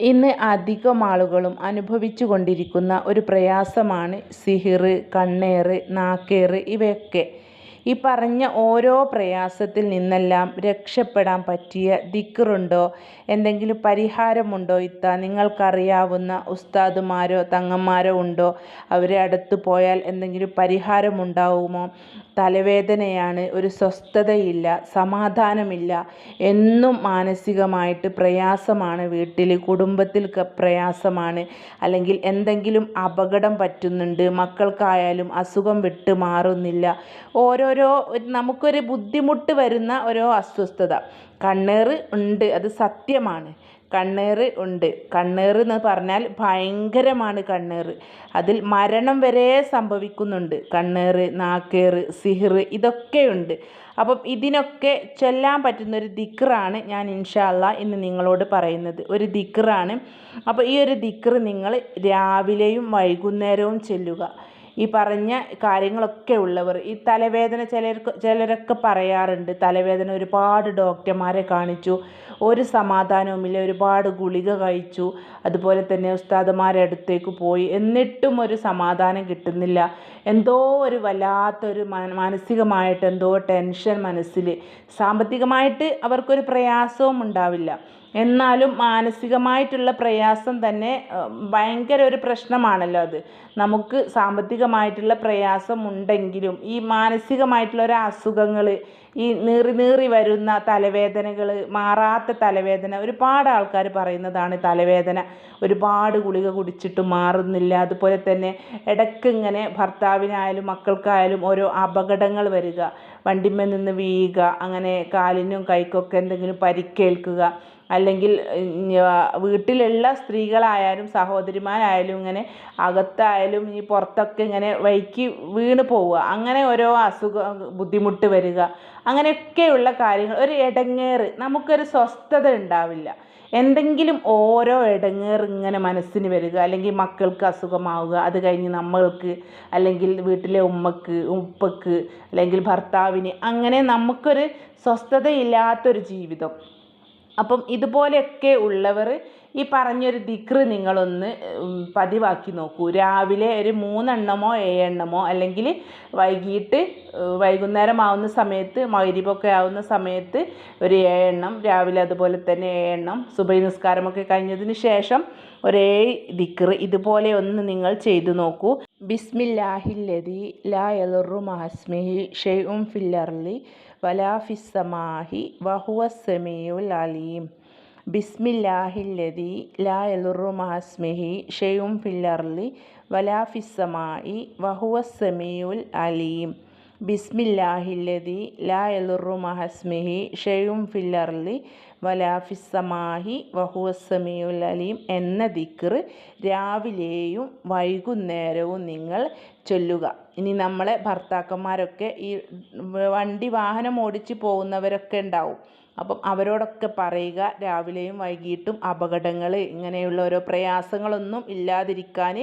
ഇന്ന് അധികം ആളുകളും അനുഭവിച്ചു കൊണ്ടിരിക്കുന്ന ഒരു പ്രയാസമാണ് സിഹിർ കണ്ണേറ് നാക്കേറ് ഇവയൊക്കെ. ഈ പറഞ്ഞ ഓരോ പ്രയാസത്തിൽ നിന്നെല്ലാം രക്ഷപ്പെടാൻ പറ്റിയ ദിക്കറുണ്ടോ എന്തെങ്കിലും പരിഹാരമുണ്ടോ ഇത്ത? നിങ്ങൾക്കറിയാവുന്ന ഉസ്താദുമാരോ തങ്ങന്മാരോ ഉണ്ടോ? അവരെ അടുത്ത് പോയാൽ എന്തെങ്കിലും പരിഹാരമുണ്ടാവുമോ? തലവേദനയാണ് ഒരു സ്വസ്ഥതയില്ല സമാധാനമില്ല എന്നും മാനസികമായിട്ട് പ്രയാസമാണ് വീട്ടിൽ കുടുംബത്തിൽ പ്രയാസമാണ് അല്ലെങ്കിൽ എന്തെങ്കിലും അപകടം പറ്റുന്നുണ്ട് മക്കൾക്കായാലും അസുഖം വിട്ട് മാറുന്നില്ല. ഓരോരോ നമുക്കൊരു ബുദ്ധിമുട്ട് വരുന്ന ഓരോ അസ്വസ്ഥത. കണ്ണേറ് ഉണ്ട് അത് സത്യമാണ്. കണ്ണേറ് ഉണ്ട്. കണ്ണേറ് എന്ന് പറഞ്ഞാൽ ഭയങ്കരമാണ് കണ്ണേറ്. അതിൽ മരണം വരെ സംഭവിക്കുന്നുണ്ട്. കണ്ണേറ് നാക്കേറ് സിഹിർ ഇതൊക്കെയുണ്ട് അപ്പം ഇതിനൊക്കെ ചൊല്ലാൻ പറ്റുന്ന ഒരു ദിക്റാണ് ഞാൻ ഇൻഷാല്ല ഇന്ന് നിങ്ങളോട് പറയുന്നത്. ഒരു ദിക്റാണ്. അപ്പോൾ ഈ ഒരു ദിക്ർ നിങ്ങൾ രാവിലെയും വൈകുന്നേരവും ചെല്ലുക. ഈ പറഞ്ഞ കാര്യങ്ങളൊക്കെ ഉള്ളവർ ഈ തലവേദന ചിലർക്ക് ചിലരൊക്കെ പറയാറുണ്ട് തലവേദന ഒരുപാട് ഡോക്ടർമാരെ കാണിച്ചു ഒരു സമാധാനവുമില്ല ഒരുപാട് ഗുളിക കഴിച്ചു അതുപോലെ തന്നെ ഉസ്താദന്മാരുടെ അടുത്തേക്ക് പോയി എന്നിട്ടും ഒരു സമാധാനം കിട്ടുന്നില്ല. എന്തോ ഒരു വല്ലാത്തൊരു മാനസികമായിട്ട് എന്തോ ടെൻഷൻ മനസ്സിൽ സാമ്പത്തികമായിട്ട് അവർക്കൊരു പ്രയാസവും ഉണ്ടാവില്ല. എന്നാലും മാനസികമായിട്ടുള്ള പ്രയാസം തന്നെ ഭയങ്കര ഒരു പ്രശ്നമാണല്ലോ അത്. നമുക്ക് സാമ്പത്തികമായിട്ടുള്ള പ്രയാസം ഉണ്ടെങ്കിലും ഈ മാനസികമായിട്ടുള്ള ഒരു അസുഖങ്ങൾ ഈ നീറി നീറി വരുന്ന തലവേദനകൾ മാറാത്ത തലവേദന ഒരുപാട് ആൾക്കാർ പറയുന്നതാണ് തലവേദന. ഒരുപാട് ഗുളിക കുടിച്ചിട്ട് മാറുന്നില്ല. അതുപോലെ തന്നെ ഇടയ്ക്ക് ഇങ്ങനെ ഭർത്താവിനായാലും മക്കൾക്കായാലും ഓരോ അപകടങ്ങൾ വരിക. വണ്ടിമ്മ നിന്ന് വീഴുക അങ്ങനെ കാലിനും കൈക്കൊക്കെ എന്തെങ്കിലും പരിക്കേൽക്കുക അല്ലെങ്കിൽ വീട്ടിലുള്ള സ്ത്രീകളായാലും സഹോദരിമാരായാലും ഇങ്ങനെ അകത്തായാലും ഈ പുറത്തൊക്കെ ഇങ്ങനെ വൈക്ക് വീണ് പോവുക. അങ്ങനെ ഓരോ അസുഖ ബുദ്ധിമുട്ട് വരിക. അങ്ങനെയൊക്കെയുള്ള കാര്യങ്ങൾ. ഒരു ഇടങ്ങേറ് നമുക്കൊരു സ്വസ്ഥത ഉണ്ടാവില്ല. എന്തെങ്കിലും ഓരോ ഇടങ്ങേറ് ഇങ്ങനെ മനസ്സിന് വരിക. അല്ലെങ്കിൽ മക്കൾക്ക് അസുഖമാവുക. അത് കഴിഞ്ഞ് നമ്മൾക്ക് അല്ലെങ്കിൽ വീട്ടിലെ ഉമ്മക്ക് ഉപ്പക്ക് അല്ലെങ്കിൽ ഭർത്താവിന്. അങ്ങനെ നമുക്കൊരു സ്വസ്ഥതയില്ലാത്തൊരു ജീവിതം. അപ്പം ഇതുപോലെയൊക്കെ ഉള്ളവർ ഈ പറഞ്ഞൊരു ദിക്റ് നിങ്ങളൊന്ന് പതിവാക്കി നോക്കൂ. രാവിലെ ഒരു മൂന്നെണ്ണമോ ഏഴെണ്ണമോ അല്ലെങ്കിൽ വൈകിട്ട് വൈകുന്നേരം ആവുന്ന സമയത്ത് മഗ്രിബൊക്കെ ആവുന്ന സമയത്ത് ഒരു ഏഴെണ്ണം രാവിലെ അതുപോലെ തന്നെ ഏഴെണ്ണം സുബൈ നിസ്കാരമൊക്കെ കഴിഞ്ഞതിന് ശേഷം ഒരേ ദിക്റ്. ഇതുപോലെ ഒന്ന് നിങ്ങൾ ചെയ്തു നോക്കൂ. ബിസ്മില്ലാഹില്ലതി ലാ യലുറു മഹസ്മിഹി ഷെയ്ഉം ഫില്ലർലി വലാ ഫിസ്സമാഹി വഹുവ സമീഉൽ അലീം. ബിസ്മില്ലാഹില്ലതി ലാ യലുറു മഹസ്മിഹി ഷെയ്ഉം ഫില്ലർലി വലാ ഫിസ്സമായി വഹുവ സമീഉൽ അലീം. ബിസ്മില്ലാഹില്ലതി ലാ എലുറു മഹസ്മിഹി ഷെയും ഫില്ലർലി വലാഫിസമാഹി വഹുവസമിയുൽ വഹുവ അലീം എന്ന ദിക്ർ രാവിലെയും വൈകുന്നേരവും നിങ്ങൾ ചൊല്ലുക. ഇനി നമ്മളെ ഭർത്താക്കന്മാരൊക്കെ ഈ വണ്ടി വാഹനം ഓടിച്ച് പോകുന്നവരൊക്കെ ഉണ്ടാവും. അപ്പം അവരോടൊക്കെ പറയുക രാവിലെയും വൈകിട്ടും അപകടങ്ങൾ ഇങ്ങനെയുള്ള ഓരോ പ്രയാസങ്ങളൊന്നും ഇല്ലാതിരിക്കാൻ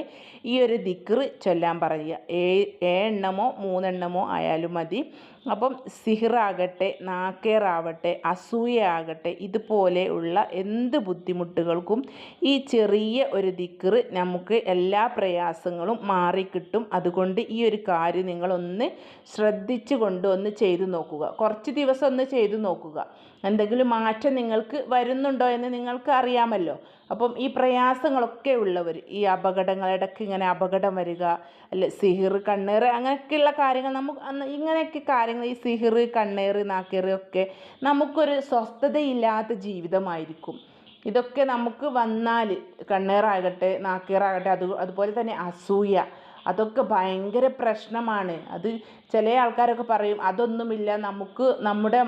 ഈ ഒരു ദിക്ർ ചൊല്ലാൻ പറയുക. ഏ എണ്ണമോ മൂന്നെണ്ണമോ ആയാലും മതി. അപ്പം സിഹിറാകട്ടെ നാക്കേറാവട്ടെ അസൂയയാകട്ടെ ഇതുപോലെയുള്ള എന്ത് ബുദ്ധിമുട്ടുകൾക്കും ഈ ചെറിയ ഒരു ദിക്കറ് നമുക്ക് എല്ലാ പ്രയാസങ്ങളും മാറിക്കിട്ടും. അതുകൊണ്ട് ഈ ഒരു കാര്യം നിങ്ങളൊന്ന് ശ്രദ്ധിച്ചു കൊണ്ട് ഒന്ന് ചെയ്തു നോക്കുക. കുറച്ച് ദിവസം ഒന്ന് ചെയ്തു നോക്കുക. എന്തെങ്കിലും മാറ്റം നിങ്ങൾക്ക് വരുന്നുണ്ടോ എന്ന് നിങ്ങൾക്ക് അറിയാമല്ലോ. അപ്പം ഈ പ്രയാസങ്ങളൊക്കെ ഉള്ളവർ ഈ അപകടങ്ങൾ ഇടയ്ക്ക് ഇങ്ങനെ അപകടം വരിക അല്ല സിഹിർ കണ്ണേറ് അങ്ങനെയൊക്കെയുള്ള കാര്യങ്ങൾ നമുക്ക് ഇങ്ങനെയൊക്കെ കാര്യങ്ങൾ ഈ സിഹിർ കണ്ണേറ് നാക്കേറ് ഒക്കെ നമുക്കൊരു സ്വസ്ഥതയില്ലാത്ത ജീവിതമായിരിക്കും. ഇതൊക്കെ നമുക്ക് വന്നാൽ കണ്ണേറാകട്ടെ നാക്കേറാകട്ടെ അത് അതുപോലെ തന്നെ അസൂയ അതൊക്കെ ഭയങ്കര പ്രശ്നമാണ്. അത് ചില ആൾക്കാരൊക്കെ പറയും അതൊന്നുമില്ല നമുക്ക് നമ്മുടെ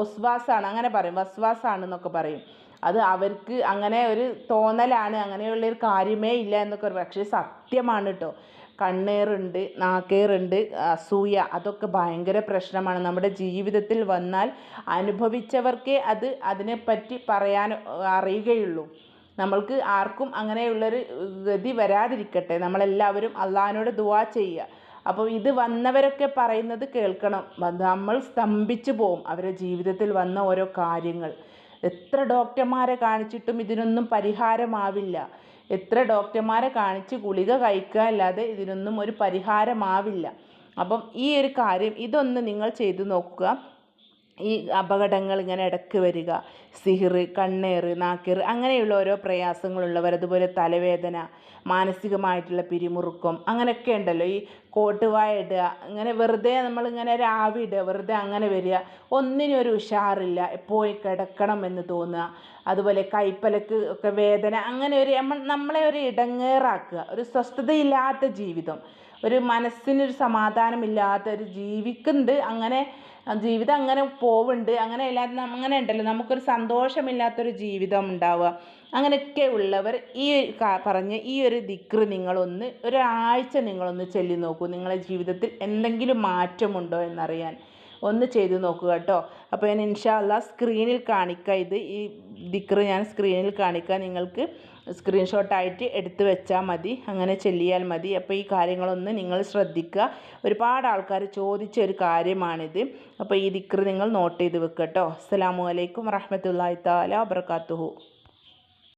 ഒസ്വാസാണ് അങ്ങനെ പറയും വസ്വാസാണെന്നൊക്കെ പറയും. അത് അവർക്ക് അങ്ങനെ ഒരു തോന്നലാണ് അങ്ങനെയുള്ളൊരു കാര്യമേ ഇല്ല എന്നൊക്കെ പക്ഷേ സത്യമാണ് കേട്ടോ കണ്ണേറുണ്ട് നാക്കേറുണ്ട് അസൂയ അതൊക്കെ ഭയങ്കര പ്രശ്നമാണ്. നമ്മുടെ ജീവിതത്തിൽ വന്നാൽ അനുഭവിച്ചവർക്കേ അത് അതിനെപ്പറ്റി പറയാൻ അറിയുകയുള്ളൂ. നമ്മൾക്ക് ആർക്കും അങ്ങനെയുള്ളൊരു ഗതി വരാതിരിക്കട്ടെ. നമ്മളെല്ലാവരും അള്ളാഹിനോട് ദുവാ ചെയ്യുക. അപ്പോൾ ഇത് വന്നവരൊക്കെ പറയുന്നത് കേൾക്കണം. നമ്മൾ സ്തംഭിച്ചു പോവും അവരുടെ ജീവിതത്തിൽ വന്ന ഓരോ കാര്യങ്ങൾ. എത്ര ഡോക്ടർമാരെ കാണിച്ചിട്ടും ഇതിനൊന്നും പരിഹാരമാവില്ല. എത്ര ഡോക്ടർമാരെ കാണിച്ച് ഗുളിക കഴിക്കുക അല്ലാതെ ഇതിനൊന്നും ഒരു പരിഹാരമാവില്ല. അപ്പം ഈ ഒരു കാര്യം ഇതൊന്ന് നിങ്ങൾ ചെയ്തു നോക്കുക. ഈ അപകടങ്ങൾ ഇങ്ങനെ ഇടയ്ക്ക് വരിക. സിഹിർ കണ്ണേറ് നാക്കേറ് അങ്ങനെയുള്ള ഓരോ പ്രയാസങ്ങളുള്ളവർ അതുപോലെ തലവേദന മാനസികമായിട്ടുള്ള പിരിമുറുക്കം അങ്ങനെയൊക്കെ ഉണ്ടല്ലോ. ഈ കോട്ടുവായ ഇടുക ഇങ്ങനെ വെറുതെ നമ്മളിങ്ങനെ രാവി ഇടുക വെറുതെ അങ്ങനെ വരിക ഒന്നിനും ഒരു ഉഷാറില്ല. പോയി കിടക്കണം എന്ന് തോന്നുക. അതുപോലെ കൈപ്പലക്ക് ഒക്കെ വേദന അങ്ങനെ ഒരു നമ്മൾ നമ്മളെ ഒരു ഇടങ്ങേറാക്കുക ഒരു സ്വസ്ഥതയില്ലാത്ത ജീവിതം. ഒരു മനസ്സിനൊരു സമാധാനമില്ലാത്ത ഒരു ജീവിക്കുന്നുണ്ട്. അങ്ങനെ ജീവിതം അങ്ങനെ പോവുന്നുണ്ട് അങ്ങനെ അല്ലാതെ അങ്ങനെ ഉണ്ടല്ലോ. നമുക്കൊരു സന്തോഷമില്ലാത്തൊരു ജീവിതം ഉണ്ടാവുക. അങ്ങനെയൊക്കെ ഉള്ളവർ ഈ പറഞ്ഞ ഈ ഒരു ദിക്റ് നിങ്ങളൊന്ന് ഒരാഴ്ച നിങ്ങളൊന്ന് ചൊല്ലി നോക്കൂ നിങ്ങളുടെ ജീവിതത്തിൽ എന്തെങ്കിലും മാറ്റമുണ്ടോ എന്നറിയാൻ. ഒന്ന് ചെയ്ത് നോക്കുക കേട്ടോ. അപ്പോൾ ഞാൻ ഇൻഷാ അല്ലാ സ്ക്രീനിൽ കാണിക്കുക ഇത് ഈ ദിക്റ് ഞാൻ സ്ക്രീനിൽ കാണിക്കാം. നിങ്ങൾക്ക് സ്ക്രീൻഷോട്ടായിട്ട് എടുത്ത് വെച്ചാൽ മതി. അങ്ങനെ ചെല്ലിയാൽ മതി. അപ്പോൾ ഈ കാര്യങ്ങളൊന്ന് നിങ്ങൾ ശ്രദ്ധിക്കുക. ഒരുപാട് ആൾക്കാർ ചോദിച്ച ഒരു കാര്യമാണിത്. അപ്പോൾ ഈ ദിക്റ് നിങ്ങൾ നോട്ട് ചെയ്ത് വെക്കുക കേട്ടോ. അസ്സലാമു അലൈക്കും വറഹമത്തല്ലാഹി താല വബർക്കാത്തുഹു